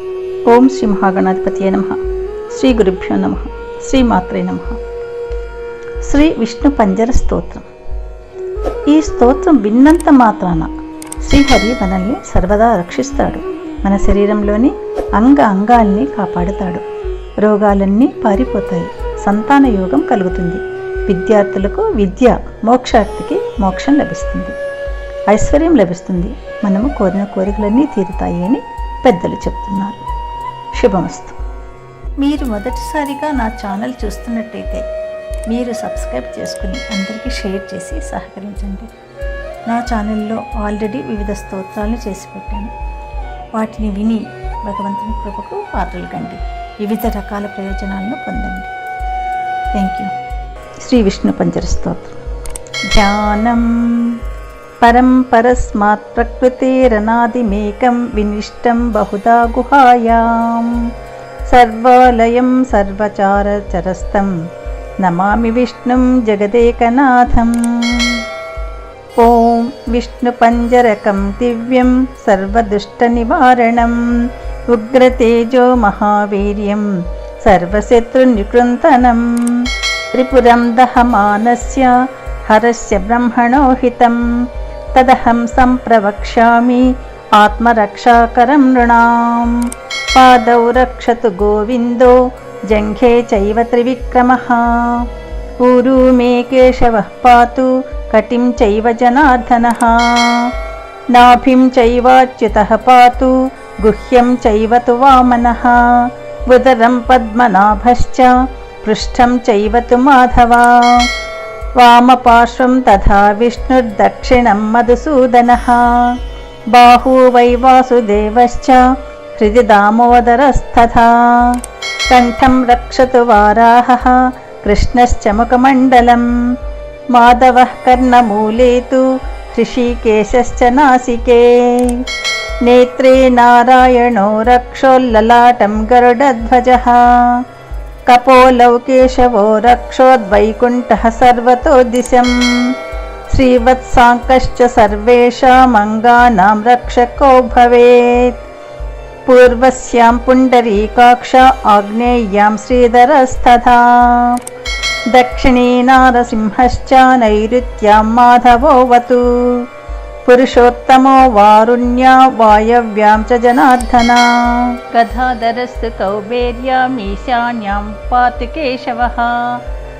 ఓం శ్రీ మహాగణాధిపతియే నమ. శ్రీ గురుభ్యో నమ. శ్రీమాత్రే నమ. శ్రీ విష్ణు పంజర స్తోత్రం. ఈ స్తోత్రం విన్నంత మాత్రాన శ్రీహరి మనల్ని సర్వదా రక్షిస్తాడు. మన శరీరంలోని అంగ అంగాల్ని కాపాడుతాడు. రోగాలన్నీ పారిపోతాయి. సంతాన యోగం కలుగుతుంది. విద్యార్థులకు విద్య మోక్షార్థికి మోక్షం లభిస్తుంది. ఐశ్వర్యం లభిస్తుంది. మనము కోరిన కోరికలన్నీ తీరుతాయి అని పెద్దలు చెప్తున్నారు. శుభమస్తు. మీరు మొదటిసారిగా నా ఛానల్ చూస్తున్నట్టయితే మీరు సబ్స్క్రైబ్ చేసుకుని అందరికీ షేర్ చేసి సహకరించండి. నా ఛానల్లో ఆల్రెడీ వివిధ స్తోత్రాలను చేసి పెట్టాను. వాటిని విని భగవంతుని కృపకు పాత్రలు కండి. వివిధ రకాల ప్రయోజనాలను పొందండి. థ్యాంక్ యూ శ్రీ విష్ణు పంచర స్తోత్రం. ధ్యానం. परं परस्मात् प्रकृतेरनादिमेकं विनिष्टं बहुधा गुहायां सर्वालयं सर्वचारचरस्तं नमामि विष्णुं जगदेकनाथम्। ॐ विष्णुपञ्जरकं दिव्यं सर्वदुष्टनिवारणम् उग्रतेजो महावीर्यं सर्वशत्रुनिकृन्तनं। त्रिपुरं दहमानस्य हरस्य ब्रह्मणोहितम् हितम् तदहं सम्प्रवक्ष्यामि। आत्मरक्षाकरं नृणां पादौ रक्षतु गोविन्दो जङ्घे चैव त्रिविक्रमः। ऊरु मे केशवः पातु कटिं चैव जनार्दनः। नाभिं चैवाच्युतः पातु गुह्यं चैव तु वामनः उदरं पद्मनाभश्च पृष्ठं चैव तु माधवा మాధవ వామపార్శ్వం తథా విష్ణుర్దక్షిణం మధుసూదనः బాహూ వై వాసుదేవశ్చ హృది దామోదరస్తథా కంఠం రక్షతు వారాహः కృష్ణశ్చ ముఖమండలం మాధవः కర్ణమూలే తు హృషీకేశశ్చ నాసికే నేత్రే నారాయణో రక్షోల్లలాటం कपोलौकेशवो रक्षोद्वैकुण्ठः सर्वतो दिशम् श्रीवत्साङ्कश्च सर्वेषामङ्गानां रक्षको भवेत् पूर्वस्यां पुण्डरीकाक्ष आग्नेय्यां श्रीधरस्तथा दक्षिणे नारसिंहश्च नैऋत्यां माधवोऽवतु पुरुषोत्तमो वारुण्या वायव्यां च जनार्दना। गदाधरस्तु कौबेर्यामीशान्यां पातु केशवः।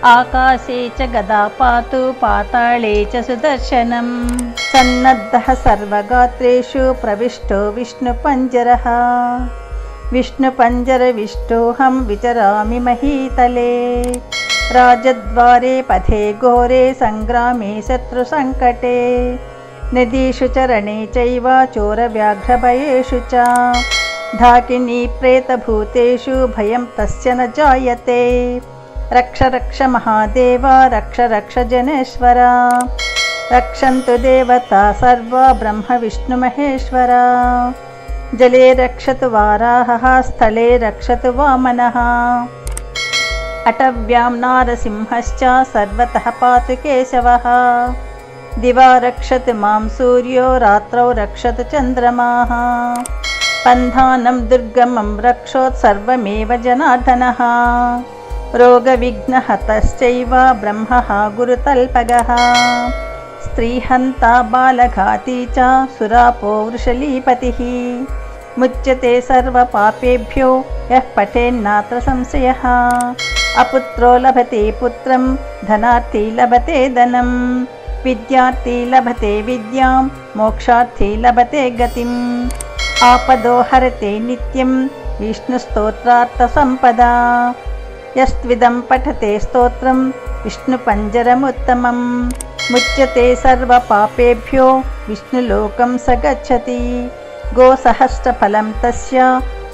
आकाशे च गदा पातु पाताळे च सुदर्शनम्। सन्नद्धः सर्वगात्रेषु प्रविष्टो विष्णुपञ्जरः। विष्णुपञ्जरविष्टोऽहं विचरामि महीतले। राजद्वारे पथे घोरे सङ्ग्रामे शत्रुसङ्कटे नदीषु चरणे चैव चोरव्याघ्रभयेषु च ढाकिनी प्रेतभूतेषु भयं तस्य न जायते रक्ष रक्ष महादेव रक्ष रक्ष जनेश्वर रक्षन्तु देवता सर्वा ब्रह्मविष्णुमहेश्वर जले रक्षतु वाराहः स्थले रक्षतु वामनः अटव्यां नारसिंहश्च सर्वतः पातु केशवः दिवा रक्षतु मां सूर्यो रात्रौ रक्षतु चन्द्रमाः पन्थानं दुर्गमं रक्षोत् सर्वमेव जनार्दनः रोगविघ्नहतश्चैव ब्रह्मः गुरुतल्पगः स्त्रीहन्ता बालघाती च सुरापो वृषलीपतिः मुच्यते सर्वपापेभ्यो यः पठेन्नात्र संशयः अपुत्रो लभते पुत्रं धनार्थी लभते धनम् विद्यार्थी लभते विद्यां मोक्षार्थी लभते गतिम् आपदो हरते नित्यं विष्णुस्तोत्रार्थसम्पदा यस्त्विदं पठते स्तोत्रं विष्णुपञ्जरमुत्तमं मुच्यते सर्वपापेभ्यो विष्णुलोकं स गच्छति गोसहस्रफलं तस्य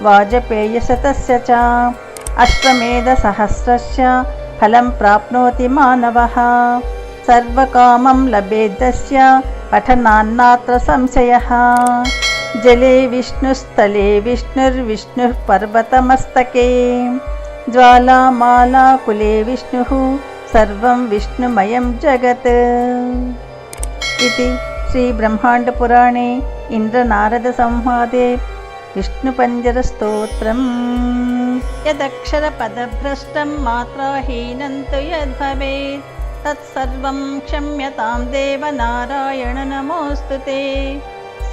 वाजपेयशतस्य च अश्वमेधसहस्रस्य फलं प्राप्नोति मानवः सर्वकामं लभेदस्य पठनान्नात्र संशयः। जले विष्णुस्थले विष्णुर्विष्णुः पर्वतमस्तके। ज्वालामालाकुले विष्णुः सर्वं विष्णुमयं जगत्। इति श्रीब्रह्माण्डपुराणे इन्द्रनारदसंवादे विष्णुपञ्जरस्तोत्रम्। यदक्षरपदभ्रष्टं मात्राहीनं तु यद्भवेत् तत्सर्वं क्षम्यतां देव नारायण नमोऽस्तु ते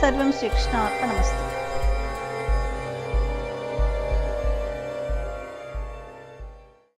सर्वं श्रीकृष्णार्पणमस्तु